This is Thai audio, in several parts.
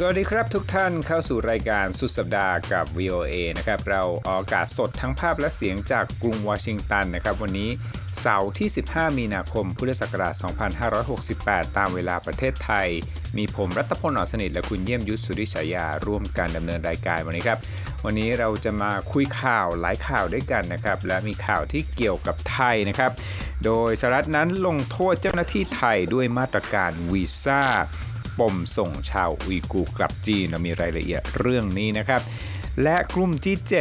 สวัสดีครับทุกท่านเข้าสู่รายการสุดสัปดาห์กับ VOA นะครับเราออกอากาศสดทั้งภาพและเสียงจากกรุงวอชิงตันนะครับวันนี้เสาร์ที่ 15 มีนาคม พุทธศักราช 2568 ตามเวลาประเทศไทย มีผมรัตพลหนอสนิท และคุณเยี่ยมยุทธสุริฉายา ร่วมการดำเนินรายการวันนี้ครับ วันนี้เราจะมาคุยข่าวหลายข่าวด้วยกันนะครับ และมีข่าวที่เกี่ยวกับไทยนะครับ โดยสหรัฐนั้นลงโทษเจ้าหน้าที่ไทยด้วยมาตรการวีซ่า ปมส่งชาวอุยกูกลับจีนเรามีรายละเอียดเรื่องนี้นะครับ และกลุ่ม G7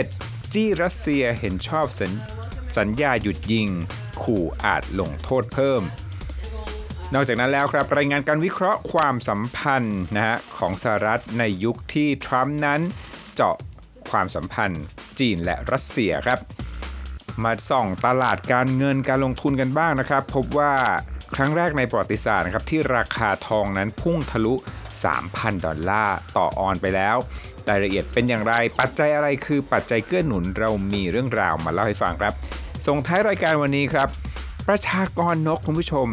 จี้รัสเซียเห็นชอบสัญสัญญาหยุดยิง ขู่อาจลงโทษเพิ่ม นอกจากนั้นแล้วครับ รายงานการวิเคราะห์ความสัมพันธ์นะฮะของสหรัฐในยุคที่ทรัมป์นั้นเจาะความสัมพันธ์จีนและรัสเซียครับ มาส่องตลาดการเงินการลงทุนกันบ้างนะครับ พบว่า ครั้งแรกในประวัติศาสตร์นะครับที่ราคาทองนั้นพุ่งทะลุ 3,000 ดอลลาร์ต่อออนไปแล้ว รายละเอียดเป็นอย่างไร ปัจจัยอะไรคือปัจจัยเกื้อหนุนเรามีเรื่องราวมาเล่าให้ฟังครับ ส่งท้ายรายการวันนี้ครับ ประชากรนกคุณผู้ชม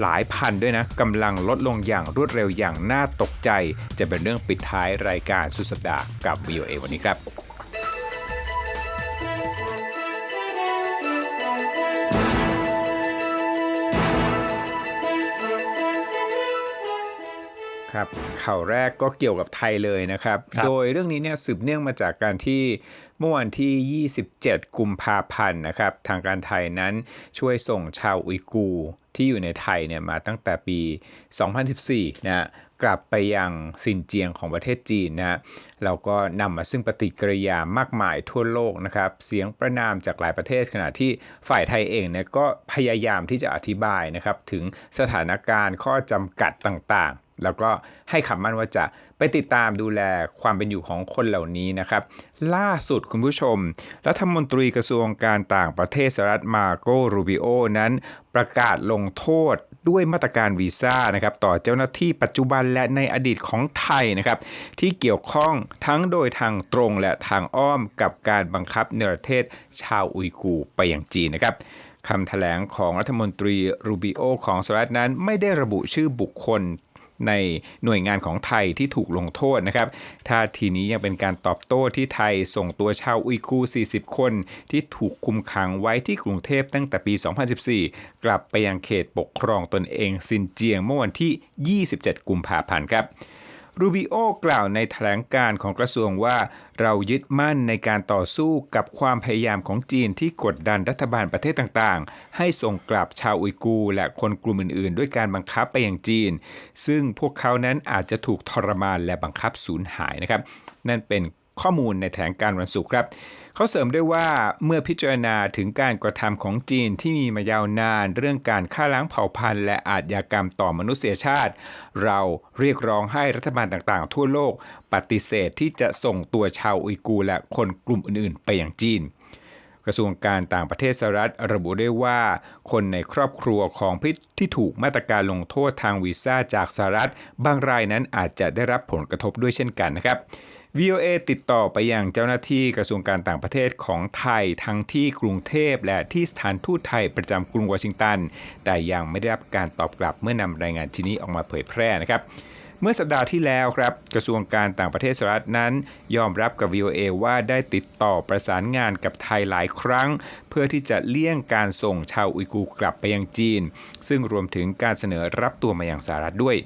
หลายพันด้วยนะกำลังลดลงอย่างรวดเร็วอย่างน่าตกใจ จะเป็นเรื่องปิดท้ายรายการสุดสัปดาห์กับ VOA วันนี้ครับ ครับข่าวแรกก็เกี่ยวกับไทยเลยนะครับครับ โดยเรื่องนี้เนี่ยสืบเนื่องมาจากการที่เมื่อวันที่ 27 กุมภาพันธ์นะครับ ทางการไทยนั้นช่วยส่งชาวอุยกูร์ที่อยู่ในไทยเนี่ยมาตั้งแต่ปี 2014 นะฮะกลับไปยังซินเจียงของประเทศจีนนะฮะแล้วก็นำมาซึ่งปฏิกิริยามากมายทั่วโลกนะครับ เสียงประนามจากหลายประเทศขณะที่ฝ่ายไทยเองเนี่ยก็พยายามที่จะอธิบายนะครับ ถึงสถานการณ์ข้อจำกัดต่างๆ แล้วก็ให้คำมั่นว่าจะไปติดตามดูแลความเป็นอยู่ของคนเหล่านี้นะครับ ล่าสุดคุณผู้ชม รัฐมนตรีกระทรวงการต่างประเทศสหรัฐมาโกรูบิโอนั้นประกาศลงโทษด้วยมาตรการวีซ่านะครับต่อเจ้าหน้าที่ปัจจุบันและในอดีตของไทยนะครับที่เกี่ยวข้องทั้งโดยทางตรงและทางอ้อมกับการบังคับเนรเทศชาวอุยกูร์ไปอยังจีนนะครับคำแถลงของรัฐมนตรีรูบิโอของสหรัฐนั้นไม่ได้ระบุชื่อบุคคล ในหน่วยงานของไทยที่ถูกลงโทษนะครับท่าทีนี้ยังเป็นการตอบโต้ที่ไทยส่งตัวชาวอุยกู 40 คน ที่ถูกคุมขังไว้ที่กรุงเทพตั้งแต่ปี 2014 กลับไปยังเขตปกครองตนเองซินเจียงเมื่อวันที่ 27 กุมภาพันธ์ครับ รูบิโอกล่าวในแถลงการของกระทรวงว่า เรายึดมั่นในการต่อสู้กับความพยายามของจีนที่กดดันรัฐบาลประเทศต่างๆ ให้ส่งกลับชาวอุยกูและคนกลุ่มอื่นๆ ด้วยการบังคับไปยังจีน ซึ่งพวกเขานั้นอาจจะถูกทรมานและบังคับสูญหายนะครับ นั่นเป็นข้อมูลในแถลงการวันศุกร์ครับ เขาเสริมด้วยว่าเมื่อพิจารณาถึงการกระทำของจีนที่มีมายาวนาน เรื่องการฆ่าล้างเผ่าพันธุ์และอาชญากรรมต่อมนุษยชาติ เราเรียกร้องให้รัฐบาลต่างๆ ทั่วโลกปฏิเสธที่จะส่งตัวชาวอุยกูและคนกลุ่มอื่นๆ ไปอยังจีนกระทรวงการต่างประเทศสหรัฐระบุได้ว่า คนในครอบครัวของพิษที่ถูกมาตรการลงโทษทางวีซ่าจากสหรัฐ บางรายนั้นอาจจะได้รับผลกระทบด้วยเช่นกันนะครับ VOA ติดต่อไปยังเจ้าหน้าที่กระทรวงการต่างประเทศของไทยทั้งที่กรุงเทพและที่สถานทูตไทยประจำกรุงวอชิงตัน แต่ยังไม่ได้รับการตอบกลับเมื่อนำรายงานชิ้นนี้ออกมาเผยแพร่นะครับเมื่อสัปดาห์ที่แล้วครับ กระทรวงการต่างประเทศสหรัฐนั้น ยอมรับกับ VOA ว่าได้ติดต่อประสานงานกับไทยหลายครั้ง เพื่อที่จะเลี่ยงการส่งชาวอุยกูร์กลับไปยังจีน ซึ่งรวมถึงการเสนอรับตัวมาอยังสหรัฐด้วย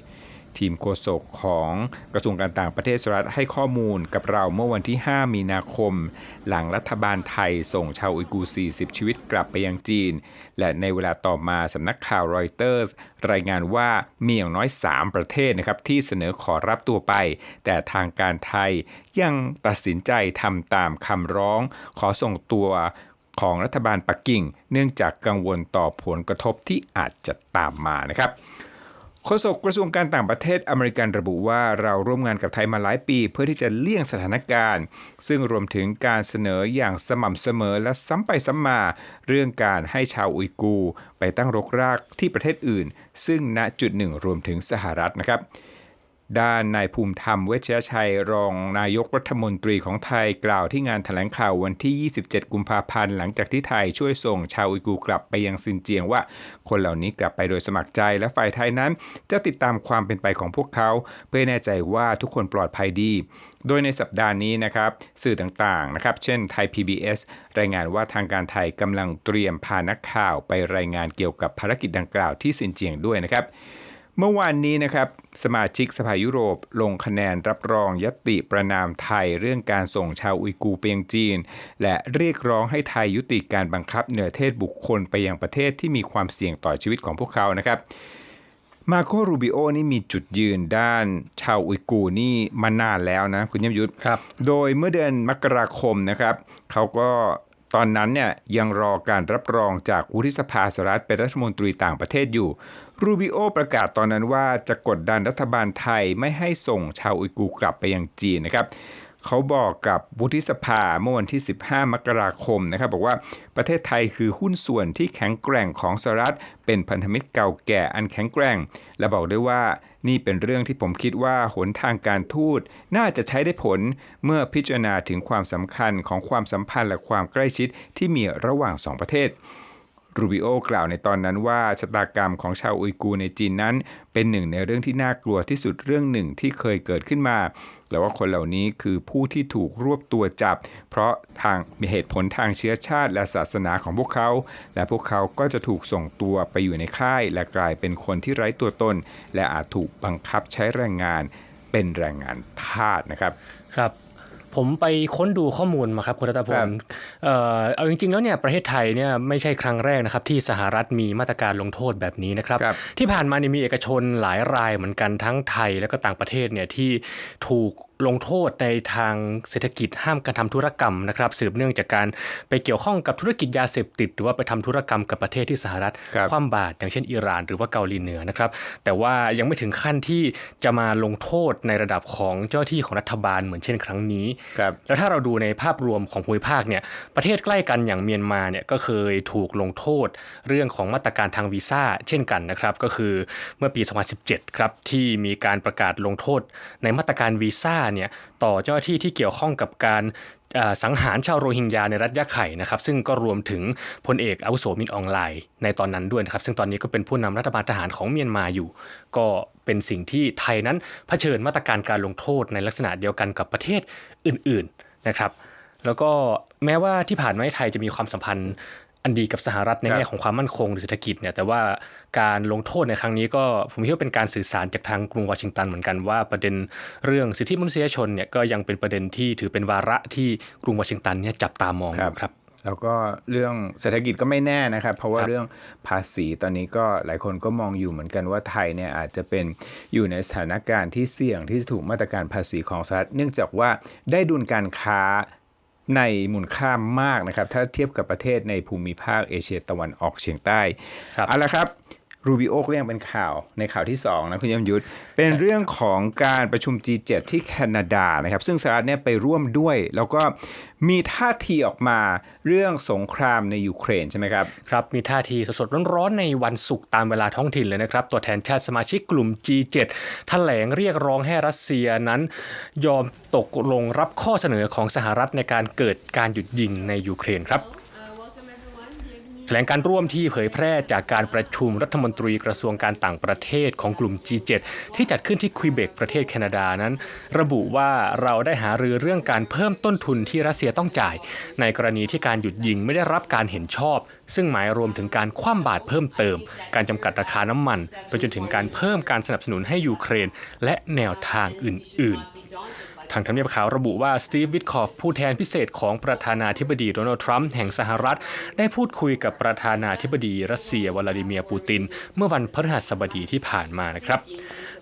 ทีมโฆษกของกระทรวงการต่างประเทศสหรัฐให้ข้อมูลกับเราเมื่อวันที่ 5 มีนาคม หลังรัฐบาลไทยส่งชาวอุยกู 40 ชีวิตกลับไปยังจีน และในเวลาต่อมาสำนักข่าวรอยเตอร์สรายงานว่ามีอย่างน้อย 3 ประเทศนะครับที่เสนอขอรับตัวไป แต่ทางการไทยยังตัดสินใจทำตามคำร้อง ขอส่งตัวของรัฐบาลปักกิ่ง เนื่องจากกังวลต่อผลกระทบที่อาจจะตามมานะครับ โฆษกกระทรวงการต่างประเทศอเมริกันระบุว่าเราร่วมงานกับไทยมาหลายปี เพื่อที่จะเลี่ยงสถานการณ์ ซึ่งรวมถึงการเสนออย่างสม่ำเสมอและซ้ำไปซ้ำมา เรื่องการให้ชาวอุยกูร์ไปตั้งรกรากที่ประเทศอื่น ซึ่งณจุดหนึ่งรวมถึงสหรัฐนะครับ ด้านนายภูมิธรรมเวชยชัยรองนายกรัฐมนตรีของไทยกล่าวที่งานแถลงข่าววันที่ 27 กุมภาพันธ์หลังจากที่ไทยช่วยส่งชาวอุยกูกลับไปยังซินเจียงว่า คนเหล่านี้กลับไปโดยสมัครใจและฝ่ายไทยนั้น จะติดตามความเป็นไปของพวกเขา เพื่อแน่ใจว่าทุกคนปลอดภัยดี โดยในสัปดาห์นี้นะครับสื่อต่างๆนะครับเช่นไทย PBS รายงานว่าทางการไทยกำลังเตรียมพานักข่าวไปรายงานเกี่ยวกับภารกิจดังกล่าวที่ซินเจียงด้วยนะครับ เมื่อวานนี้นะครับ สมาชิกสภายุโรปลงคะแนนรับรองยติประนามไทยเรื่องการส่งชาวอุยกูร์ไปยังจีน และเรียกร้องให้ไทยยุติการบังคับเหนือเทศบุคคลไปยังประเทศที่มีความเสี่ยงต่อชีวิตของพวกเขานะครับ มาโกรูบิโอนี่มีจุดยืนด้านชาวอุยกูร์นี่มานานแล้วนะ คุณยมยุทธครับ โดยเมื่อเดือนมกราคมนะครับ เขาก็ตอนนั้นเนี่ยยังรอการรับรองจากวุฒิสภาสหรัฐเป็นรัฐมนตรีต่างประเทศอยู่ รูบิโอประกาศตอนนั้นว่าจะกดดันรัฐบาลไทยไม่ให้ส่งชาวอุยกูกลับไปยังจีนนะครับเขาบอกกับวุฒิสภาเมื่อวันที่ 15 มกราคมนะครับ บอกว่าประเทศไทยคือหุ้นส่วนที่แข็งแกร่งของสหรัฐ เป็นพันธมิตรเก่าแก่อันแข็งแกร่ง และบอกด้วยว่านี่เป็นเรื่องที่ผมคิดว่าหนทางการทูตน่าจะใช้ได้ผลเมื่อพิจารณาถึงความสำคัญของความสัมพันธ์และความใกล้ชิดที่มีระหว่างสองประเทศ รูบิโอกล่าวในตอนนั้นว่าชะตากรรมของชาวอุยกูในจีนนั้น เป็นหนึ่งในเรื่องที่น่ากลัวที่สุดเรื่องหนึ่งที่เคยเกิดขึ้นมาและว่าคนเหล่านี้คือผู้ที่ถูกรวบตัวจับ เพราะทางมีเหตุผลทางเชื้อชาติและศาสนาของพวกเขา และพวกเขาก็จะถูกส่งตัวไปอยู่ในค่าย และกลายเป็นคนที่ไร้ตัวตน และอาจถูกบังคับใช้แรงงานเป็นแรงงานทาสนะครับ ครับ ผมไปค้นดูข้อมูลมาครับคุณรัตพครัลบเอ่อเอาจริงๆแล้วเนี่ยประเทศไทยเนี่ยไม่ใช่ครั้งแรกนะครับที่สหรัฐมีมาตรการลงโทษแบบนี้นะครับครับที่ผ่านมาเนี่ยมีเอกชนหลายรายเหมือนกันทั้งไทยและก็ต่างประเทศเนี่ยที่ถูกลงโทษในทางเศรษฐกิจห้ามการทำธุรกรรมนะครับ สืบเนื่องจากการไปเกี่ยวข้องกับธุรกิจยาเสพติด หรือว่าไปทำธุรกรรมกับประเทศที่สหรัฐครับคว่ำบาตรอย่างเช่นอิหร่านหรือว่าเกาหลีเหนือนะครับ แต่ว่ายังไม่ถึงขั้นที่จะมาลงโทษในระดับของเจ้าหน้าที่ของรัฐบาลเหมือนเช่นครั้งนี้ครับแล้วถ้าเราดูในภาพรวมของภูมิภาคเนี่ยประเทศใกล้กันอย่างเมียนมาเนี่ยก็เคยถูกลงโทษเรื่องของมาตรการทางวีซ่าเช่นกันนะครับก็คือเมื่อปี 2017 ครับที่มีการประกาศลงโทษในมาตรการวีซ่าเนี่ยต่อเจ้าหน้าที่ที่เกี่ยวข้องกับการสังหารชาวโรฮิงญาในรัฐยะไข่นะครับซึ่งก็รวมถึงพลเอกอาวุโสมินอองไลน์ในตอนนั้นด้วยนะครับซึ่งตอนนี้ก็เป็นผู้นำรัฐบาลทหารของเมียนมาอยู่ ก็เป็นสิ่งที่ไทยนั้นเผชิญมาตรการการลงโทษในลักษณะเดียวกันกับประเทศอื่นๆนะครับแล้วก็แม้ว่าที่ผ่านมาไทยจะมีความสัมพันธ์ อันดีกับสหรัฐในครับแง่ของความมั่นคงหรือเศรษฐกิจเนี่ยแต่ว่าการลงโทษในครั้งนี้ก็ผมคิดว่าเป็นการสื่อสารจากทางกรุงวอชิงตันเหมือนกันว่าประเด็นเรื่องสิทธิมนุษยชนเนี่ยก็ยังเป็นประเด็นที่ถือเป็นวาระที่กรุงวอชิงตันเนี่ยจับตามองอยู่ครับแล้วก็เรื่องเศรษฐกิจก็ไม่แน่นะครับ เพราะว่าครับเรื่องภาษีตอนนี้ก็หลายคนก็มองอยู่เหมือนกันว่าไทยเนี่ยอาจจะเป็นอยู่ในสถานการณ์ที่เสี่ยงที่จะถูกมาตรการภาษีของสหรัฐเนื่องจากว่าได้ดุลการค้า ในมูลค่ามากนะครับ ถ้าเทียบกับประเทศในภูมิภาคเอเชียตะวันออกเฉียงใต้ครับเอาละครับ รูบิโอก็ยังเป็นข่าวในข่าวที่2นะคุณยมยุทธเป็นเรื่องของการประชุม G7 ที่แคนาดานะครับ ซึ่งสหรัฐเนี่ยไปร่วมด้วย แล้วก็มีท่าทีออกมาเรื่องสงครามในยูเครนใช่ไหมครับครับมีท่าทีสดๆร้อนๆในวันศุกร์ตามเวลาท้องถิ่นเลยนะครับ ตัวแทนชาติสมาชิกกลุ่ม G7 แถลงเรียกร้องให้รัสเซียนั้น ยอมตกลงรับข้อเสนอของสหรัฐในการเกิดการหยุดยิงในยูเครนครับ แถลงการร่วมที่เผยแพร่จากการประชุมรัฐมนตรีกระทรวงการต่างประเทศของกลุ่ม G7 ที่จัดขึ้นที่ควิเบกประเทศแคนาดานั้น ระบุว่าเราได้หารือเรื่องการเพิ่มต้นทุนที่รัสเซียต้องจ่าย ในกรณีที่การหยุดยิงไม่ได้รับการเห็นชอบ ซึ่งหมายรวมถึงการคว่ำบาตรเพิ่มเติม การจำกัดราคาน้ำมัน ไปจนถึงการเพิ่มการสนับสนุนให้ยูเครน และแนวทางอื่น ๆ ทางทำเนียบขาวระบุว่าสตีฟวิทคอฟผู้แทนพิเศษของประธานาธิบดีโดนัลด์ทรัมป์แห่งสหรัฐ ได้พูดคุยกับประธานาธิบดีรัสเซียวลาดิเมียร์ปูติน เมื่อวันพฤหัสบดีที่ผ่านมานะครับ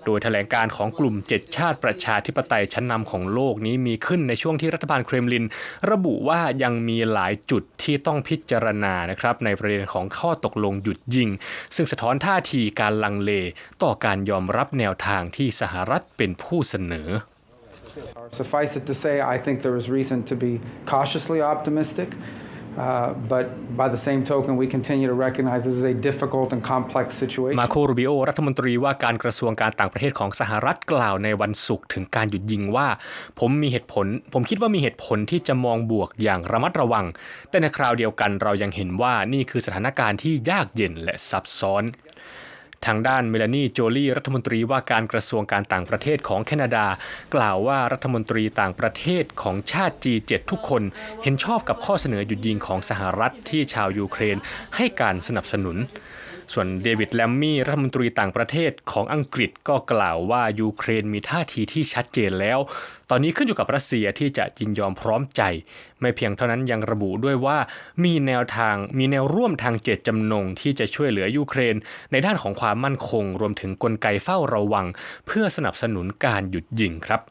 โดยแถลงการของกลุ่ม 7 ชาติประชาธิปไตยชั้นนำของโลกนี้มีขึ้นในช่วงที่รัฐบาลเครมลิน ระบุว่ายังมีหลายจุดที่ต้องพิจารณานะครับในประเด็นของข้อตกลงหยุดยิง ซึ่งสะท้อนท่าทีการลังเล ต่อการยอมรับแนวทางที่สหรัฐเป็นผู้เสนอ Suffice it to say, I think there is reason to be cautiously optimistic. Uh, but by the same token, we continue to recognize this is a difficult and complex situation. มาโครูบิโอรัฐมนตรีว่าการกระทรวงการต่างประเทศของสหรัฐกล่าวในวันศุกร์ถึงการหยุดยิงว่า ผมมีเหตุผล ผมคิดว่ามีเหตุผลที่จะมองบวกอย่างระมัดระวัง แต่ในคราวเดียวกันเรายังเห็นว่านี่คือสถานการณ์ที่ยากเย็นและซับซ้อน ทางด้านเมลานีโจลี่รัฐมนตรีว่าการกระทรวงการต่างประเทศของแคนาดา กล่าวว่ารัฐมนตรีต่างประเทศของชาติ G7 ทุกคนเห็นชอบกับข้อเสนอหยุดยิงของสหรัฐที่ชาวยูเครนให้การสนับสนุน ส่วนเดวิดแลมมี่รัฐมนตรีต่างประเทศของอังกฤษก็กล่าวว่ายูเครนมีท่าทีที่ชัดเจนแล้ว ตอนนี้ขึ้นอยู่กับรัสเซียที่จะยินยอมพร้อมใจ ไม่เพียงเท่านั้นยังระบุด้วยว่ามีแนวทางมีแนวร่วมทางเจตจำนงที่จะช่วยเหลือยูเครน ในด้านของความมั่นคง รวมถึงกลไกเฝ้าระวัง เพื่อสนับสนุนการหยุดยิงครับ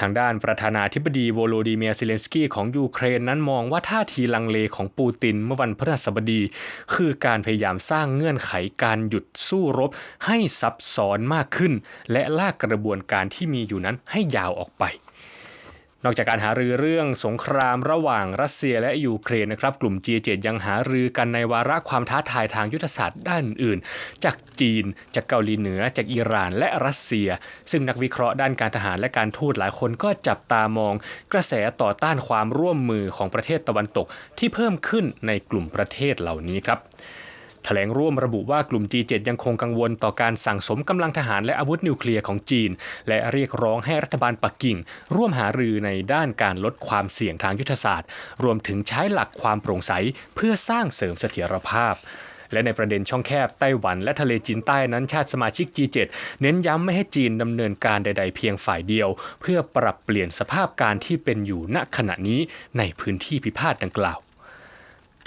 ทางด้านประธานาธิบดีโวโลดิเมียร์เซเลนสกี้ของยูเครนนั้นมองว่าท่าทีลังเลของปูตินเมื่อวันพฤหัสบดี คือการพยายามสร้างเงื่อนไขการหยุดสู้รบให้ซับซ้อนมากขึ้น และลากกระบวนการที่มีอยู่นั้นให้ยาวออกไป นอกจากการหารือเรื่องสงครามระหว่างรัสเซียและยูเครนนะครับกลุ่ม G7 ยังหารือกันในวาระความท้าทายทางยุทธศาสตร์ด้านอื่น จากจีน จากเกาหลีเหนือ จากอิหร่านและรัสเซีย ซึ่งนักวิเคราะห์ด้านการทหารและการทูตหลายคนก็จับตามอง กระแสต่อต้านความร่วมมือของประเทศตะวันตกที่เพิ่มขึ้นในกลุ่มประเทศเหล่านี้ครับ แถลงร่วมระบุว่ากลุ่ม G7 ยังคงกังวลต่อการสั่งสมกำลังทหารและอาวุธนิวเคลียร์ของจีน และเรียกร้องให้รัฐบาลปักกิ่ง ร่วมหารือในด้านการลดความเสี่ยงทางยุทธศาสตร์ รวมถึงใช้หลักความโปร่งใสเพื่อสร้างเสริมเสถียรภาพและในประเด็นช่องแคบไต้หวันและทะเลจีนใต้นั้นชาติสมาชิก G7 เน้นย้ำไม่ให้จีนดำเนินการใด ๆ เพียงฝ่ายเดียว เพื่อปรับเปลี่ยนสภาพการที่เป็นอยู่ณขณะนี้ในพื้นที่พิพาทดังกล่าว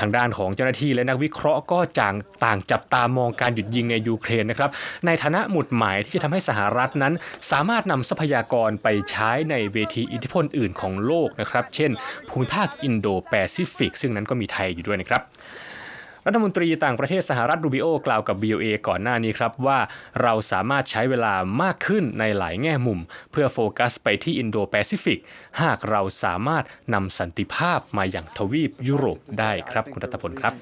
ทางด้านของเจ้าหน้าที่และนักวิเคราะห์ก็จางต่างจับตามองการหยุดยิงในยูเครนนะครับในฐานะหมุดหมายที่จะทำให้สหรัฐนั้น สามารถนำทรัพยากรไปใช้ในเวทีอิทธิพลอื่นของโลกนะครับ เช่น ภูมิภาคอินโดแปซิฟิก ซึ่งนั้นก็มีไทยอยู่ด้วยนะครับ รัฐมนตรีต่างประเทศสหรัฐรูบิโอกล่าวกับ BOA ก่อนหน้านี้ครับว่าเราสามารถใช้เวลามากขึ้นในหลายแง่มุม เพื่อโฟกัสไปที่อินโดแปซิฟิกหากเราสามารถนำสันติภาพมาอย่างทวีปยุโรปได้ครับคุณรัตพลครับ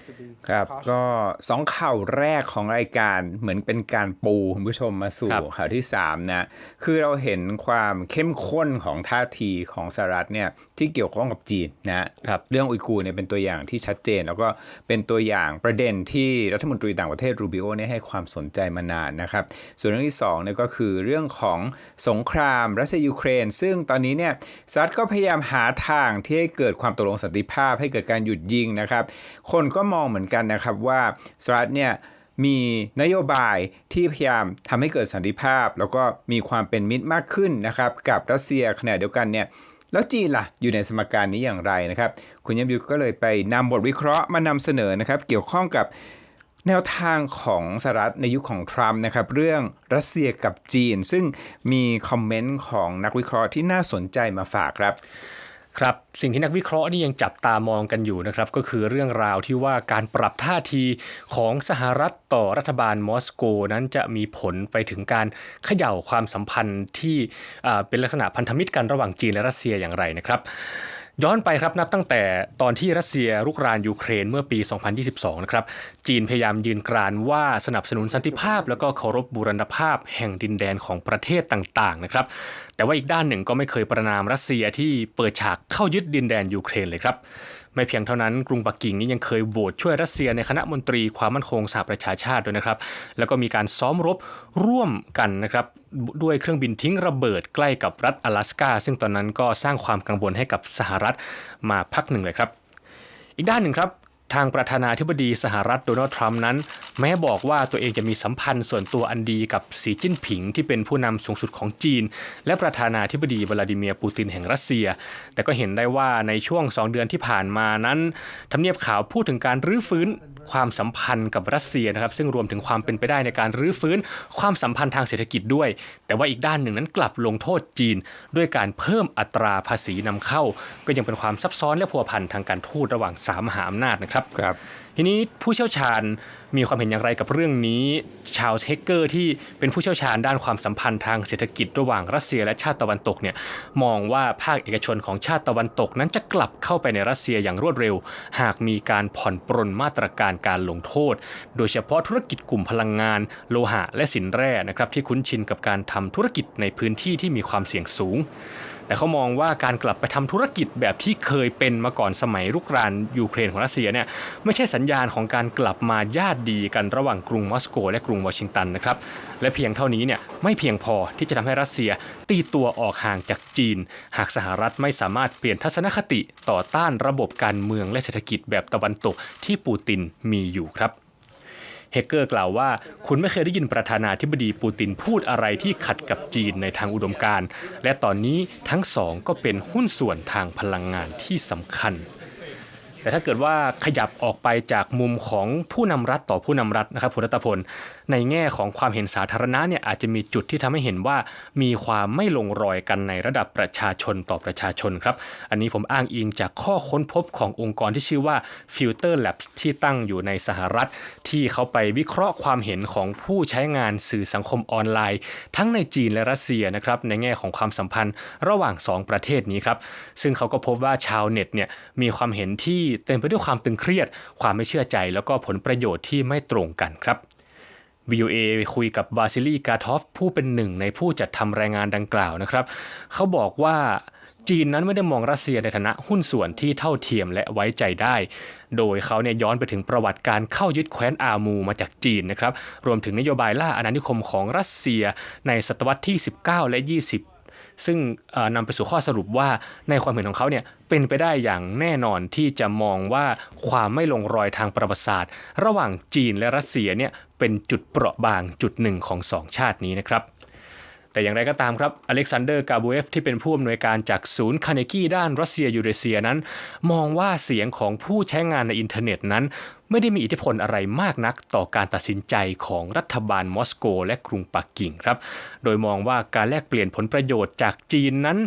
ครับก็สองข่าวแรกของรายการเหมือนเป็นการปูคุณผู้ชมมาสู่ครับข่าวที่3นะคือเราเห็นความเข้มข้นของท่าทีของสหรัฐเนี่ยที่เกี่ยวข้องกับจีนนะครับเรื่องอุยกูร์เนี่ยเป็นตัวอย่างที่ชัดเจน แล้วก็เป็นตัวอย่างประเด็นที่รัฐมนตรีต่างประเทศรูบิโอเนี่ยให้ความสนใจมานานนะครับ ส่วนเรื่องที่2เนี่ยก็คือเรื่องของสงครามรัสเซียยูเครน ซึ่งตอนนี้เนี่ยสหรัฐก็พยายามหาทางที่ให้เกิดความตกลงสันติภาพให้เกิดการหยุดยิงนะครับ คนก็มองเหมือนกันนะครับว่าสหรัฐเนี่ยมีนโยบายที่พยายามทำให้เกิดสันติภาพ แล้วก็มีความเป็นมิตรมากขึ้นนะครับกับรัสเซียขณะเดียวกันเนี่ย แล้วจีนล่ะ อยู่ในสมการนี้อย่างไรนะครับ คุณยมยุทธก็เลยไปนำบทวิเคราะห์มานำเสนอนะครับ เกี่ยวข้องกับแนวทางของสหรัฐในยุคของทรัมป์นะครับ เรื่องรัสเซียกับจีน ซึ่งมีคอมเมนต์ของนักวิเคราะห์ที่น่าสนใจมาฝากครับ ครับสิ่งที่นักวิเคราะห์นี่ยังจับตามองกันอยู่นะครับก็คือเรื่องราวที่ว่าการปรับท่าทีของสหรัฐต่อรัฐบาลมอสโกนั้นจะมีผลไปถึงการเขย่าความสัมพันธ์ที่เป็นลักษณะพันธมิตรกันระหว่างจีนและรัสเซียอย่างไรนะครับ ย้อนไปครับนับตั้งแต่ตอนที่รัสเซียรุกรานยูเครนเมื่อปี 2022 นะครับ จีนพยายามยืนกรานว่าสนับสนุนสันติภาพ แล้วก็เคารพบูรณภาพแห่งดินแดนของประเทศต่างๆ นะครับ แต่ว่าอีกด้านหนึ่งก็ไม่เคยประนามรัสเซียที่เปิดฉากเข้ายึดดินแดนยูเครนเลยครับ ไม่เพียงเท่านั้นกรุงปักกิ่งนี้ยังเคยโหวตช่วยรัสเซียในคณะมนตรีความมั่นคงสหประชาชาติด้วยนะครับ แล้วก็มีการซ้อมรบร่วมกันนะครับด้วยเครื่องบินทิ้งระเบิดใกล้กับรัฐ阿拉สกาซึ่งตอนนั้นก็สร้างความกังวลให้กับสหรัฐมาพักหนึ่งเลยครับ อีกด้านหนึ่งครับ ทางประธานาธิบดีสหรัฐโดนัลด์ทรัมป์นั้น แม้บอกว่าตัวเองจะมีสัมพันธ์ส่วนตัวอันดีกับสีจิ้นผิงที่เป็นผู้นำสูงสุดของจีน และประธานาธิบดีวลาดิเมียร์ปูตินแห่งรัสเซีย แต่ก็เห็นได้ว่าในช่วง 2 เดือนที่ผ่านมานั้นทำเนียบขาวพูดถึงการรื้อฟื้นความสัมพันธ์กับรัสเซียนะครับ ซึ่งรวมถึงความเป็นไปได้ในการรื้อฟื้นความสัมพันธ์ทางเศรษฐกิจด้วย แต่ว่าอีกด้านหนึ่งนั้นกลับลงโทษจีน ด้วยการเพิ่มอัตราภาษีนำเข้า ก็ยังเป็นความซับซ้อนและพัวพันทางการทูตระหว่างสามมหาอำนาจนะครับครับ ทีนี้ผู้เชี่ยวชาญ มีความเห็นอย่างไรกับเรื่องนี้ ชาวเฮกเกอร์ที่เป็นผู้เชี่ยวชาญด้านความสัมพันธ์ทางเศรษฐกิจระหว่างรัสเซียและชาติตะวันตกเนี่ยมองว่าภาคเอกชนของชาติตะวันตกนั้นจะกลับเข้าไปในรัสเซียอย่างรวดเร็ว หากมีการผ่อนปรนมาตรการการลงโทษ โดยเฉพาะธุรกิจกลุ่มพลังงาน โลหะและสินแร่นะครับที่คุ้นชินกับการทำธุรกิจในพื้นที่ที่มีความเสี่ยงสูง แต่เขามองว่าการกลับไปทำธุรกิจแบบที่เคยเป็นมาก่อนสมัยรุกรานยูเครนของรัสเซียเนี่ยไม่ใช่สัญญาณของการกลับมาญาติดีกันระหว่างกรุงมอสโก และกรุงวอชิงตันนะครับและเพียงเท่านี้เนี่ยไม่เพียงพอที่จะทำให้รัสเซียตีตัวออกห่างจากจีน หากสหรัฐไม่สามารถเปลี่ยนทัศนคติต่อต้านระบบการเมืองและเศรษฐกิจแบบตะวันตกที่ปูตินมีอยู่ครับเฮเกอร์กล่าวว่า คุณไม่เคยได้ยินประธานาธิบดีปูตินพูดอะไรที่ขัดกับจีนในทางอุดมการณ์ และตอนนี้ทั้งสองก็เป็นหุ้นส่วนทางพลังงานที่สำคัญ แต่ถ้าเกิดว่าขยับออกไปจากมุมของผู้นำรัฐต่อผู้นำรัฐนะครับคุณรัตพลในแง่ของความเห็นสาธารณะเนี่ยอาจจะมีจุดที่ทำให้เห็นว่ามีความไม่ลงรอยกันในระดับประชาชนต่อประชาชนครับ อันนี้ผมอ้างอิงจากข้อค้นพบขององค์กรที่ชื่อว่า Filter Labs ที่ตั้งอยู่ในสหรัฐ ที่เขาไปวิเคราะห์ความเห็นของผู้ใช้งานสื่อสังคมออนไลน์ ทั้งในจีนและรัสเซียนะครับในแง่ของความสัมพันธ์ระหว่าง 2 ประเทศนี้ครับซึ่งเขาก็พบว่าชาวเน็ตเนี่ยมีความเห็นที่เต็มไปด้วยความตึงเครียด ความไม่เชื่อใจ แล้วก็ผลประโยชน์ที่ไม่ตรงกันครับ VOA คุยกับวาซิลีกาทอฟผู้เป็นหนึ่งในผู้จัดทำรายงานดังกล่าวนะครับ เขาบอกว่าจีนนั้นไม่ได้มองรัสเซียในฐานะหุ้นส่วนที่เท่าเทียมและไว้ใจได้ โดยเขาเนี่ยย้อนไปถึงประวัติการเข้ายึดแคว้นอามูมาจากจีนนะครับ รวมถึงนโยบายล่าอาณานิคมของรัสเซียในศตวรรษที่ 19 และ 20 ซึ่งเอ่อนำไปสู่ข้อสรุปว่าในความเห็นของเขาเนี่ยเป็นไปได้อย่างแน่นอนที่จะมองว่าความไม่ลงรอยทางประวัติศาสตร์ ระหว่างจีนและรัสเซียเนี่ยเป็นจุดเปราะบางจุดหนึ่งของสองชาตินี้นะครับแต่อย่างไรก็ตามครับ อเล็กซานเดอร์กาบูเอฟที่เป็นผู้อำนวยการจากศูนย์คาเนกี้ด้านรัสเซียยูเรเซียนั้น มองว่าเสียงของผู้ใช้งานในอินเทอร์เน็ตนั้น ไม่ได้มีอิทธิพลอะไรมากนักต่อการตัดสินใจของรัฐบาลมอสโก และกรุงปักกิ่งครับ โดยมองว่าการแลกเปลี่ยนผลประโยชน์จากจีนนั้น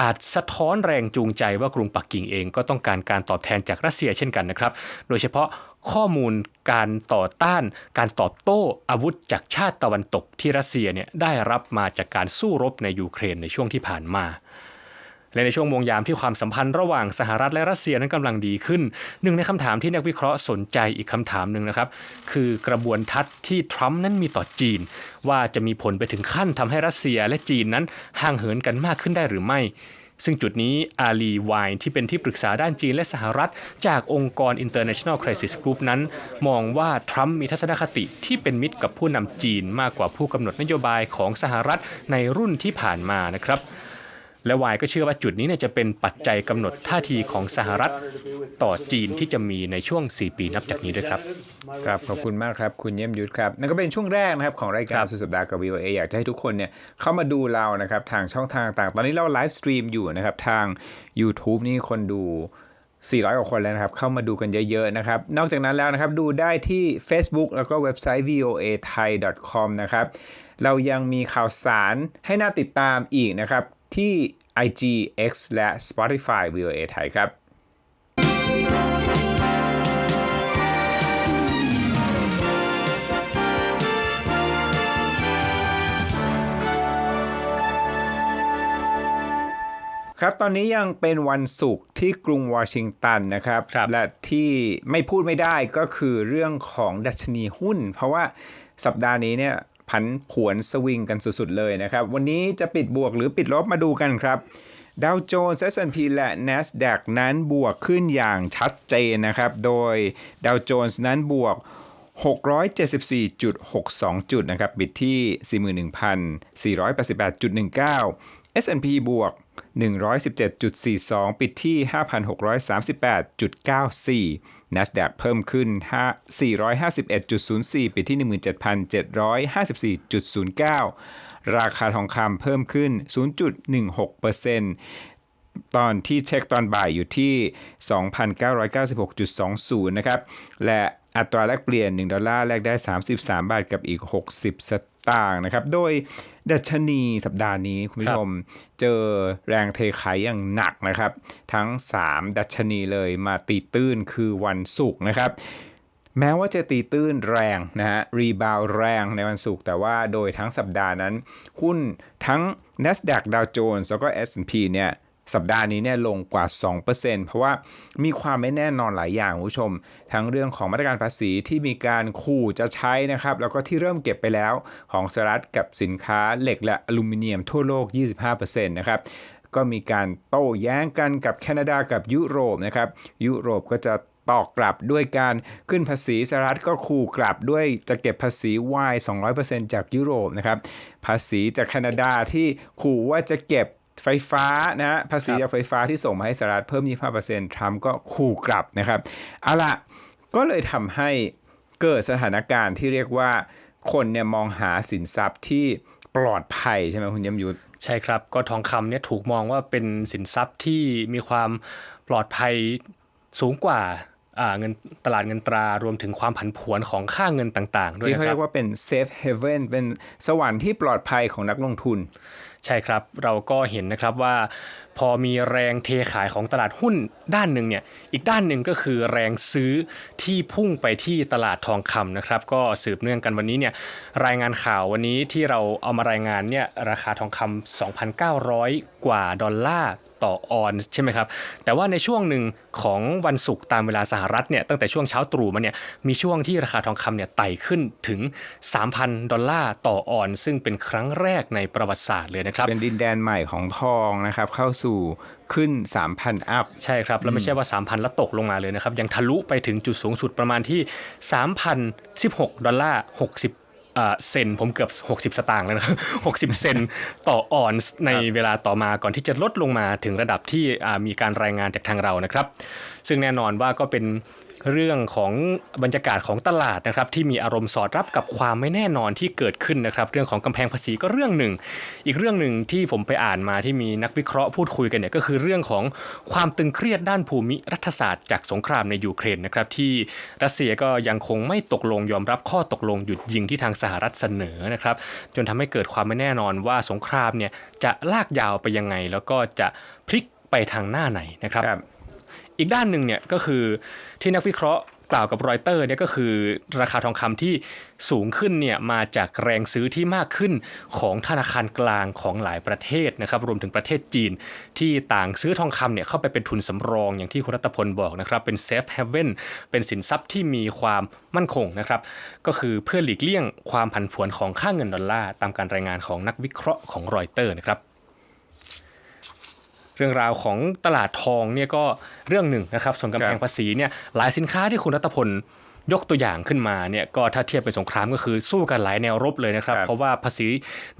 อาจสะท้อนแรงจูงใจว่ากรุงปักกิ่งเองก็ต้องการการตอบแทนจากรัสเซียเช่นกันนะครับ โดยเฉพาะข้อมูลการต่อต้านการตอบโต้อาวุธจากชาติตะวันตกที่รัสเซียเนี่ยได้รับมาจากการสู้รบในยูเครนในช่วงที่ผ่านมา และในช่วงวงยามที่ความสัมพันธ์ระหว่างสหรัฐและรัสเซียนั้นกำลังดีขึ้น หนึ่งในคำถามที่นักวิเคราะห์สนใจอีกคำถามหนึ่งนะครับ คือกระบวนทัศน์ที่ทรัมป์นั้นมีต่อจีน ว่าจะมีผลไปถึงขั้นทำให้รัสเซียและจีนนั้นห่างเหินกันมากขึ้นได้หรือไม่ซึ่งจุดนี้อาลีไวน์ที่เป็นที่ปรึกษาด้านจีนและสหรัฐ จากองค์กร International Crisis Group นั้น มองว่าทรัมป์มีทัศนคติที่เป็นมิตรกับผู้นำจีนมากกว่าผู้กำหนดนโยบายของสหรัฐในรุ่นที่ผ่านมานะครับ และวายก็เชื่อว่าจุดนี้เนี่ยจะเป็นปัจจัยกำหนดท่าทีของสหรัฐต่อจีนที่จะมีในช่วง 4 ปีนับจากนี้ด้วยครับครับขอบคุณมากครับ คุณเยี่ยมยุทธครับนั่นก็เป็นช่วงแรกนะครับของรายการสุดสัปดาห์กับ VOA อยากจะให้ทุกคนเนี่ยเข้ามาดูเรานะครับทางช่องทางต่างตอนนี้เราไลฟ์สตรีมอยู่นะครับทาง YouTube นี่คนดู 400 กว่าคนแล้วนะครับ เข้ามาดูกันเยอะ ๆ นะครับ นอกจากนั้นแล้วนะครับ ดูได้ที่ Facebook แล้วก็เว็บไซต์ voa thai com นะครับ เรายังมีข่าวสารให้น่าติดตามอีกนะครับ ที่ IG X และ Spotify VOA ไทยครับครับ ตอนนี้ยังเป็นวันศุกร์ที่กรุงวอชิงตันนะครับครับและที่ไม่พูดไม่ได้ก็คือเรื่องของดัชนีหุ้น เพราะว่าสัปดาห์นี้เนี่ย ผันผวนสวิงกันสุดๆเลยนะครับ วันนี้จะปิดบวกหรือปิดลบมาดูกันครับดาวโจนส์ S&P และ NASDAQ นั้นบวกขึ้นอย่างชัดเจนนะครับ โดยดาวโจนส์นั้นบวก 674.62 จุดนะครับ บิดที่ 41,488.19 S&P บวก 117.42 ปิดที่ 5,638.94 NASDAQ เพิ่มขึ้น 451.04 ปิดที่ 17,754.09 ราคาทองคำเพิ่มขึ้น 0.16%ตอนที่เช็คตอนบ่ายอยู่ที่ 2,996.20 นะครับ และอัตราแลกเปลี่ยน 1 ดอลลาร์แลกได้ 33 บาทกับอีก 60 สตางค์นะครับ โดย ดัชนีสัปดาห์นี้คุณผู้ชมเจอแรงเทขายอย่างหนักนะครับ ทั้ง 3 ดัชนีเลยมาตีตื้นคือวันศุกร์นะครับแม้ว่าจะตีตื้นแรงนะฮะรีบาวแรงในวันศุกร์แต่ว่าโดยทั้งสัปดาห์นั้น หุ้นทั้ง NASDAQ ดาวโจนส์แล้วก็ S&P เนี่ย สัปดาห์นี้เนี่ยลงกว่า 2%เพราะว่ามีความไม่แน่นอนหลายอย่างคุณผู้ชม ทั้งเรื่องของมาตรการภาษีที่มีการขู่จะใช้นะครับ แล้วก็ที่เริ่มเก็บไปแล้วของสหรัฐกับสินค้าเหล็กและอลูมิเนียมทั่วโลก 25%นะครับก็มีการโต้แย้งกันกับแคนาดากับยุโรปนะครับ ยุโรปก็จะตอกกลับด้วยการขึ้นภาษีสหรัฐก็ขู่กลับด้วยจะเก็บภาษีวาย200%จากยุโรปนะครับ ภาษีจากแคนาดาที่ขู่ว่าจะเก็บ ไฟฟ้านะฮะภาษีจากไฟฟ้าที่ส่งมาให้สหรัฐเพิ่ม 25%ทรัมป์ก็ขู่กลับนะครับ เอาละก็เลยทำให้เกิดสถานการณ์ที่เรียกว่าคนเนี่ยมองหาสินทรัพย์ที่ปลอดภัยใช่ไหมคุณยมยุทธใช่ครับ ก็ทองคำเนี่ยถูกมองว่าเป็นสินทรัพย์ที่มีความปลอดภัยสูงกว่าอ่าเงินตลาดเงินตรารวมถึงความผันผวนของค่าเงินต่าง ๆ ด้วยที่นะเขาคเรีรัยบกว่าเป็น safe haven เป็นสวรรค์ที่ปลอดภัยของนักลงทุน ใช่ครับ เราก็เห็นนะครับว่าพอมีแรงเทขายของตลาดหุ้นด้านหนึ่งเนี่ย อีกด้านหนึ่งก็คือแรงซื้อที่พุ่งไปที่ตลาดทองคำนะครับ ก็สืบเนื่องกันวันนี้เนี่ยรายงานข่าววันนี้ที่เราเอามารายงานเนี่ยราคาทองคำ2,900 กว่าดอลลาร์ ต่อออนซ์ใช่ไหมครับ แต่ว่าในช่วงหนึ่งของวันศุกร์ตามเวลาสหรัฐเนี่ยตั้งแต่ช่วงเช้าตรู่มาเนี่ยมีช่วงที่ราคาทองคำเนี่ยไต่ขึ้นถึง 3,000 ดอลลาร์ต่อออนซ์ซึ่งเป็นครั้งแรกในประวัติศาสตร์เลยนะครับ เป็นดินแดนใหม่ของทองนะครับ เข้าสู่ขึ้น 3,000 อัพ ใช่ครับ แล้วไม่ใช่ว่า 3,000 แล้วตกลงมาเลยนะครับ ยังทะลุไปถึงจุดสูงสุดประมาณที่ 3,016 ดอลลาร์ 60อ่า เซนผมเกือบ 60 สตางค์แล้วนะครับ60 เซนต่อออนซ์ในเวลาต่อมาก่อนที่จะลดลงมาถึงระดับที่อ่ามีการรายงานจากทางเรานะครับ ซึ่งแน่นอนว่าก็เป็น เรื่องของบรรยากาศของตลาดนะครับที่มีอารมณ์สอดรับกับความไม่แน่นอนที่เกิดขึ้นนะครับ เรื่องของกำแพงภาษีก็เรื่องหนึ่ง อีกเรื่องหนึ่งที่ผมไปอ่านมาที่มีนักวิเคราะห์พูดคุยกันเนี่ยก็คือเรื่องของความตึงเครียดด้านภูมิรัฐศาสตร์จากสงครามในยูเครนนะครับที่รัสเซียก็ยังคงไม่ตกลงยอมรับข้อตกลงหยุดยิงที่ทางสหรัฐเสนอนะครับจนทำให้เกิดความไม่แน่นอนว่าสงครามเนี่ยจะลากยาวไปยังไง แล้วก็จะพลิกไปทางหน้าไหนนะครับครับ อีกด้านหนึ่งเนี่ยก็คือที่นักวิเคราะห์กล่าวกับรอยเตอร์เนี่ยก็คือราคาทองคำที่สูงขึ้นเนี่ยมาจากแรงซื้อที่มากขึ้นของธนาคารกลางของหลายประเทศนะครับรวมถึงประเทศจีน ที่ต่างซื้อทองคำเนี่ยเข้าไปเป็นทุนสำรองอย่างที่คุณรัตพลบอกนะครับเป็นเซฟเฮเว่นเป็นสินทรัพย์ที่มีความมั่นคงนะครับก็คือเพื่อหลีกเลี่ยงความผันผวนของค่าเงินดอลลาร์ตามการรายงานของนักวิเคราะห์ของรอยเตอร์นะครับ รื่องราวของตลาดทองเนี่ยก็เรื่องหนึ่งนะครับ ส่วนกำแพงภาษีเนี่ยหลายสินค้าที่คุณรัตพลยกตัวอย่างขึ้นมาเนี่ยก็ถ้าเทียบเป็นสงครามก็คือสู้กันหลายแนวรบเลยนะครับครับเพราะว่าภาษี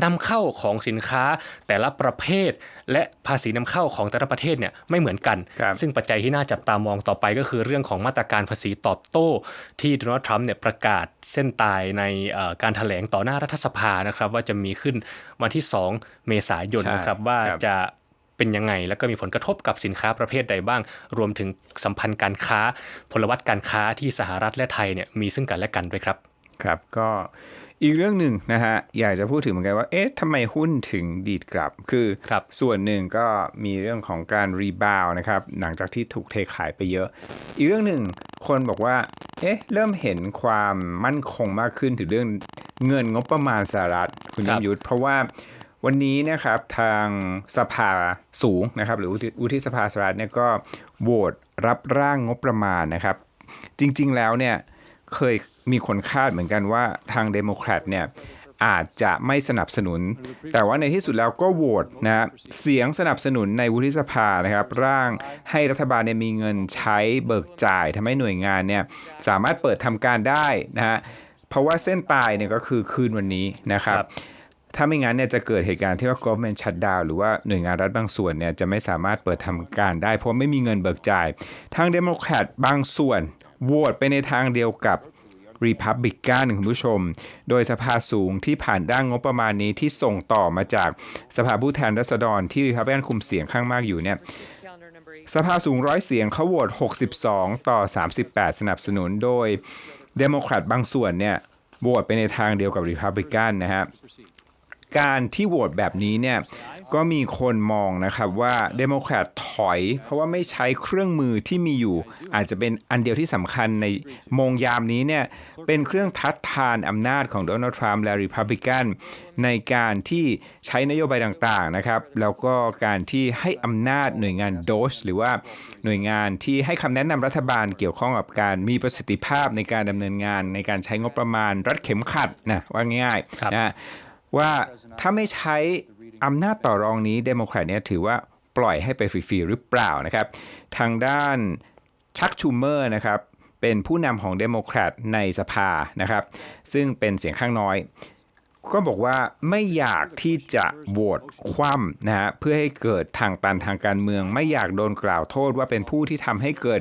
นำเข้าของสินค้าแต่ละประเภท และภาษีนำเข้าของแต่ละประเทศเนี่ยไม่เหมือนกันครับซึ่งปัจจัยที่น่าจับตามองต่อไปก็คือเรื่องของมาตรการภาษีตอบโต้ ที่โดนัลด์ทรัมป์เนี่ยประกาศเส้นตายในเอ่อการถแถลงต่อหน้ารัฐสภานะครับ ว่าจะมีขึ้นวันที่ 2 เมษายนใช่นะครับว่าครับจะ เป็นยังไง แล้วก็มีผลกระทบกับสินค้าประเภทใดบ้าง รวมถึงสัมพันธ์การค้า พลวัตการค้าที่สหรัฐและไทยเนี่ยมีซึ่งกันและกันด้วยครับครับก็อีกเรื่องหนึ่งนะฮะอยากจะพูดถึงเหมือนกันว่าเอ๊ะทำไมหุ้นถึงดีดกลับ คือครับส่วนหนึ่งก็มีเรื่องของการรีบาวนะครับหลังจากที่ถูกเทขายไปเยอะ อีกเรื่องหนึ่งคนบอกว่าเอ๊ะเริ่มเห็นความมั่นคงมากขึ้นถึงเรื่องเงินงบประมาณสหรัฐคุณครัยบงยุทธเพราะว่า วันนี้นะครับทางสภาสูงนะครับ หรือวุฒิสภาสหรัฐเนี่ยก็โหวตรับร่างงบประมาณนะครับ จริงๆแล้วเนี่ยเคยมีคนคาดเหมือนกันว่าทางเดโมแครตเนี่ยอาจจะไม่สนับสนุน แต่ว่าในที่สุดแล้วก็โหวตนะฮะเสียงสนับสนุนในวุฒิสภานะครับ ร่างให้รัฐบาลเนี่ยมีเงินใช้เบิกจ่ายทำให้หน่วยงานเนี่ยสามารถเปิดทำการได้นะฮะเพราะว่าเส้นตายเนี่ยก็คือคืนวันนี้นะครับครับ ถ้าไม่งั้นเนี่ยจะเกิดเหตุการณ์ที่ว่า government shutdown หรือว่าหน่วยงานรัฐบางส่วนเนี่ยจะไม่สามารถเปิดทำการได้ เพราะไม่มีเงินเบิกจ่าย ทางเดโมแครตบางส่วนโหวตไปในทางเดียวกับ Republican คุณผู้ชม โดยสภาสูงที่ผ่านร่างงบประมาณนี้ที่ส่งต่อมาจากสภาผู้แทนราษฎรที่ Republican คุมเสียงข้างมากอยู่เนี่ยสภาสูงร้อยเสียงเขาโหวต 62 ต่อ 38 สนับสนุนโดยเดโมแครตบางส่วนเนี่ยโหวตไปในทางเดียวกับ Republican นะฮะ การที่โหวตแบบนี้เนี่ยก็มีคนมองนะครับว่าเดโมแครตถอย เพราะว่าไม่ใช้เครื่องมือที่มีอยู่ อาจจะเป็นอันเดียวที่สำคัญในโมงยามนี้เนี่ยเป็นเครื่องทัดทานอำนาจของโดนัลด์ทรัมป์และริพับลิกันในการที่ใช้นโยบายต่างๆนะครับแล้วก็การที่ให้อำนาจหน่วยงานโดชหรือว่าหน่วยงานที่ให้คำแนะนำรัฐบาลเกี่ยวข้องกับการมีประสิทธิภาพในการดำเนินงาน ในการใช้งบประมาณรัดเข็มขัดนะว่าง่ายครับๆนะ ว่าถ้าไม่ใช้อำนาจต่อรองนี้เดโมแครตเนี่ยถือว่าปล่อยให้ไปฟรีๆหรือเปล่านะครับ ทางด้านชักชูเมอร์นะครับเป็นผู้นำของเดโมแครตในสภานะครับ ซึ่งเป็นเสียงข้างน้อย ก็บอกว่าไม่อยากที่จะโหวตคว่ำนะฮะเพื่อให้เกิดทางตันทางการเมือง ไม่อยากโดนกล่าวโทษว่าเป็นผู้ที่ทำให้เกิด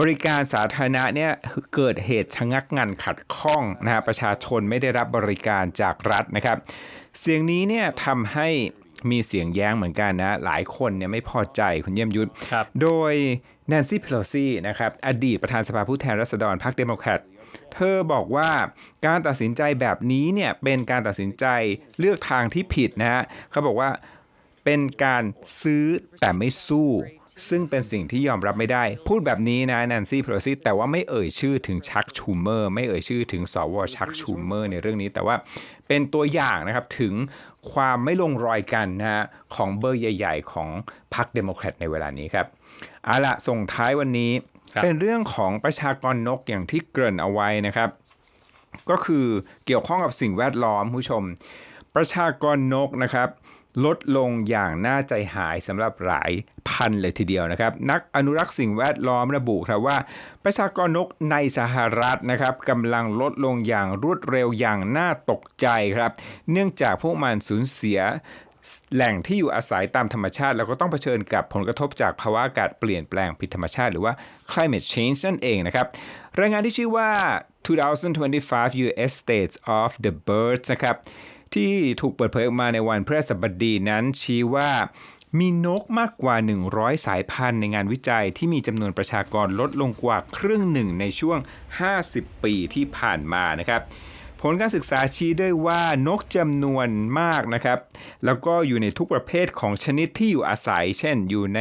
บริการสาธารณะเนี่ยเกิดเหตุชะงักงันขัดข้องนะฮะประชาชนไม่ได้รับบริการจากรัฐนะครับ เสียงนี้เนี่ยทำให้มีเสียงแย้งเหมือนกันนะหลายคนเนี่ยไม่พอใจคุณเยี่ยมยุทธครับโดยแนนซี่เพโลซีนะครับอดีตประธานสภาผู้แทนราษฎรพรรคเดโมแครต เธอบอกว่าการตัดสินใจแบบนี้เนี่ยเป็นการตัดสินใจเลือกทางที่ผิดนะฮะเขาบอกว่าเป็นการซื้อแต่ไม่สู้ ซึ่งเป็นสิ่งที่ยอมรับไม่ได้ พูดแบบนี้นะแนนซี่เพโลซีแต่ว่าไม่เอ่ยชื่อถึงชักชูเมอร์ ไม่เอ่ยชื่อถึงสวชักชูเมอร์ในเรื่องนี้ แต่ว่าเป็นตัวอย่างนะครับถึงความไม่ลงรอยกันนะฮะของเบอร์ใหญ่ ๆ ของพรรคเดโมแครตในเวลานี้ครับเอาละส่งท้ายวันนี้ เป็นเรื่องของประชากรนกอย่างที่เกริ่นเอาไว้นะครับ ก็คือเกี่ยวข้องกับสิ่งแวดล้อมผู้ชม ประชากรนกนะครับลดลงอย่างน่าใจหายสำหรับหลายพันเลยทีเดียวนะครับ นักอนุรักษ์สิ่งแวดล้อมระบุครับว่า ประชากรนกในสหรัฐนะครับกำลังลดลงอย่างรวดเร็วอย่างน่าตกใจครับ เนื่องจากพวกมันสูญเสีย แหล่งที่อยู่อาศัยตามธรรมชาติ แล้วก็ต้องเผชิญกับผลกระทบจากภาวะอากาศเปลี่ยนแปลงผิดธรรมชาติ หรือว่า climate change นั่นเองนะครับ รายงานที่ชื่อว่า 2025 US States of the Birds นะครับ ที่ถูกเปิดเผยออกมาในวันพฤหัสบดีนั้นชี้ว่ามีนกมากกว่า 100 สายพันธุ์ในงานวิจัยที่มีจำนวนประชากรลดลงกว่าครึ่งหนึ่งในช่วง 50 ปีที่ผ่านมานะครับ ลการศึกษาชี้ด้วยว่านกจำนวนมากนะครับ แล้วก็อยู่ในทุกประเภทของชนิดที่อยู่อาศัย เช่น อยู่ใน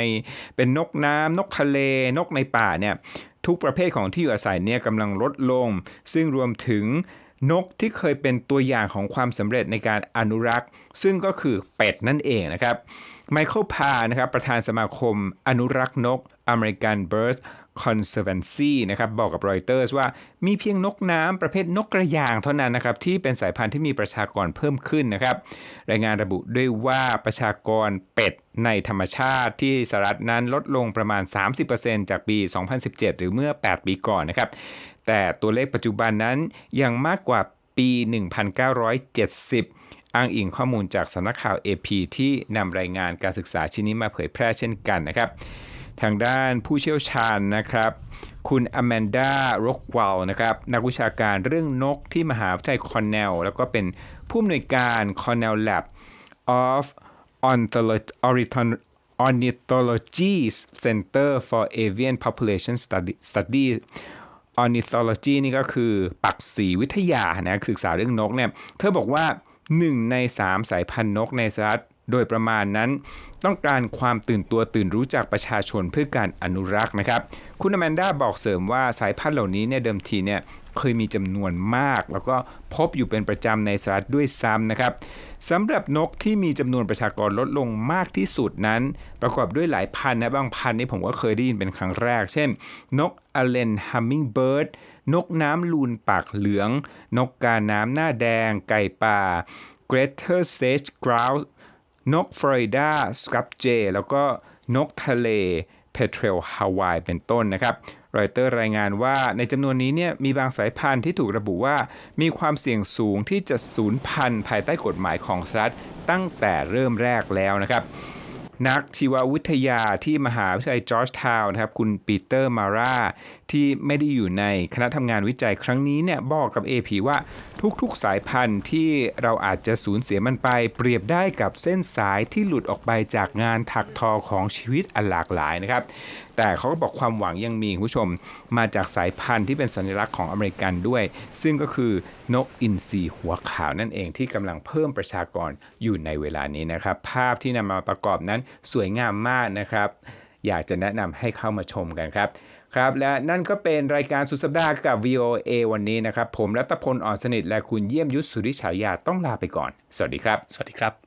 เป็นนกน้ำนกทะเล นกในป่าเนี่ยทุกประเภทของที่อยู่อาศัยเนี่ยกำลังลดลง ซึ่งรวมถึงนกที่เคยเป็นตัวอย่างของความสำเร็จในการอนุรักษ์ ซึ่งก็คือเป็ดนั่นเองนะครับไมเคิลพานะครับประธานสมาคมอนุรักษ์นก American Bird Conservancy นะครับบอกกับรอยเตอร์สว่ามีเพียงนกน้ำประเภทนกกระยางเท่านั้นนะครับที่เป็นสายพันธุ์ที่มีประชากรเพิ่มขึ้นนะครับ รายงานระบุด้วยว่าประชากรเป็ดในธรรมชาติที่สหรัฐนั้นลดลงประมาณ 30%จากปี 2017 หรือเมื่อ 8 ปีก่อนนะครับ แต่ตัวเลขปัจจุบันนั้นยังมากกว่าปี 1970อ้างอิงข้อมูลจากสำนักข่าว AP ที่นำรายงานการศึกษาชิ้นนี้มาเผยแพร่เช่นกันนะครับ ทางด้านผู้เชี่ยวชาญนะครับ คุณอแมนดาโรกว l นะครับ นักวิชาการเรื่องนกที่มหาวิทยาลัยคอนเนลแล้วก็เป็นผู้อำนวยการ Cornell Lab of Ornitholo- Ornithon- Ornithology's Center for Avian Population Study- Study Ornithology นี่ก็คือปักษีวิทยานะศึกษาเรื่องนกเนี่ย เธอบอกว่า 1 ใน 3 สายพันธุ์นกในสหรัฐ โดยประมาณนั้น ต้องการความตื่นตัวตื่นรู้จากประชาชนเพื่อการอนุรักษ์นะครับ คุณอแมนด้าบอกเสริมว่าสายพันธุ์เหล่านี้เนี่ยเดิมทีเนี่ยเคยมีจำนวนมาก แล้วก็พบอยู่เป็นประจำในสหรัฐด้วยซ้ำนะครับสำหรับนกที่มีจำนวนประชากรลดลงมากที่สุดนั้น ประกอบด้วยหลายพันนะบางพันนี่ผมก็เคยได้ยินเป็นครั้งแรก เช่น นกอเลนฮัมมิงเบิร์ดนกน้ำลูนปากเหลือง นกกาน้ำหน้าแดง ไก่ป่า Greater Sage Grouse นกฟลอริดาสครับเจ แล้วก็นกทะเลเพเทรลฮาวายเป็นต้นนะครับรอยเตอร์รายงานว่าในจำนวนนี้เนี่ยมีบางสายพันธุ์ที่ถูกระบุว่า มีความเสี่ยงสูงที่จะสูญพันธุ์ภายใต้กฎหมายของสหรัฐตั้งแต่เริ่มแรกแล้วนะครับ นักชีววิทยาที่มหาวิทยาลัยจอร์จทาวน์นะครับ คุณปีเตอร์มาร่าที่ไม่ได้อยู่ในคณะทำงานวิจัยครั้งนี้เนี่ยบอกกับ AP ว่าทุกๆสายพันธุ์ที่เราอาจจะสูญเสียมันไป เปรียบได้กับเส้นสายที่หลุดออกไปจากงานถักทอของชีวิตอันหลากหลายนะครับ แต่เขาก็บอกความหวังยังมีคุณผู้ชมมาจากสายพันธุ์ที่เป็นสัญลักษณ์ของอเมริกันด้วย ซึ่งก็คือนกอินทรีหัวขาวนั่นเองที่กำลังเพิ่มประชากรอยู่ในเวลานี้นะครับ ภาพที่นำมาประกอบนั้นสวยงามมากนะครับ อยากจะแนะนำให้เข้ามาชมกันครับ ครับและนั่นก็เป็นรายการสุดสัปดาห์กับ VOA วันนี้นะครับ ผมรัตพลอ่อนสนิทและคุณเยี่ยมยุทธสุริฉายาต้องลาไปก่อน สวัสดีครับ สวัสดีครับ